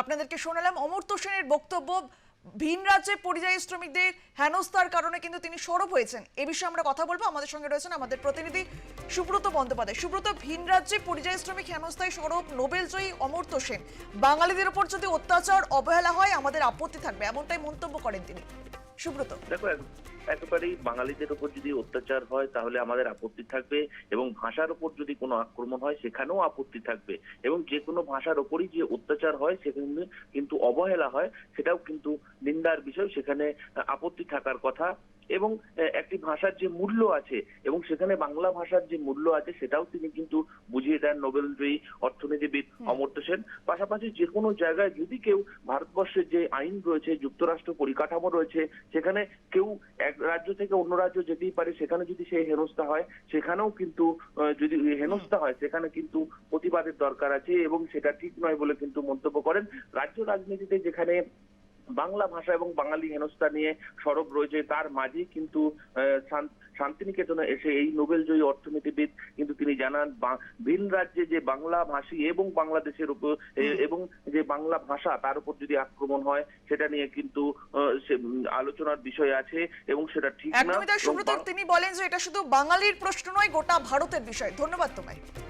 আপনাদেরকে শোনালাম অমর্ত্য সেনের বক্তব্য। ভিন রাজ্যে পরিযায়ী শ্রমিকদের হেনস্থার কারণে কিন্তু তিনি সরব হয়েছেন। এ বিষয়ে আমরা কথা বলব। আমাদের সঙ্গে রয়েছেন আমাদের প্রতিনিধি সুব্রত বন্দ্যোপাধ্যায়। সুব্রত, ভিন রাজ্যে পরিযায়ী শ্রমিক হেনস্থায় সরব নোবেলজয়ী অমর্ত্য সেন। বাঙালিদের উপর যদি অত্যাচার, অবহেলা হয়, আমাদের আপত্তি থাকবে। এমনটাই মন্তব্য করেন তিনি। সুব্রত। দেখো একেবারেই বাঙালিদের উপর যদি অত্যাচার হয়, তাহলে আমাদের আপত্তি থাকবে এবং ভাষার উপর যদি কোনো আক্রমণ হয়, সেখানেও আপত্তি থাকবে। এবং যে কোনো ভাষার ওপরই যে অত্যাচার হয়, সেখানে কিন্তু অবহেলা হয়, সেটাও কিন্তু নিন্দার বিষয়। সেখানে আপত্তি থাকার কথা এবং একটি ভাষার যে মূল্য আছে এবং সেখানে বাংলা ভাষার যে মূল্য আছে, সেটাও তিনি কিন্তু বুঝিয়ে দেন নোবেলজয়ী অর্থনীতিবিদ সেন পাশাপাশি যে কোনো জায়গায় যদি কেউ ভারতবর্ষের যে আইন রয়েছে, যুক্তরাষ্ট্র পরিকাঠামো রয়েছে, সেখানে কেউ এক রাজ্য থেকে অন্য রাজ্য যেতেই পারে, সেখানে যদি সেই হেনস্থা হয়, সেখানেও কিন্তু যদি হেনস্থা হয়, সেখানে কিন্তু প্রতিবাদের দরকার আছে এবং সেটা ঠিক নয় বলে কিন্তু মন্তব্য করেন। রাজ্য রাজনীতিতে যেখানে বাংলা ভাষা এবং বাঙালি হেনস্থা নিয়ে সরব রয়েছে তার মাঝে কিন্তু শান্তিনিকেতনে এসে এই নোবেলজয়ী অর্থনীতিবিদ কিন্তু তিনি জানান ভিন রাজ্যে যে বাংলা ভাষী এবং বাংলাদেশের উপর এবং যে বাংলা ভাষা তার উপর যদি আক্রমণ হয় সেটা নিয়ে কিন্তু আলোচনার বিষয় আছে এবং সেটা ঠিক না তিনি বলেন যে এটা শুধু বাঙালির প্রশ্ন নয় গোটা ভারতের বিষয়। ধন্যবাদ তোমায়।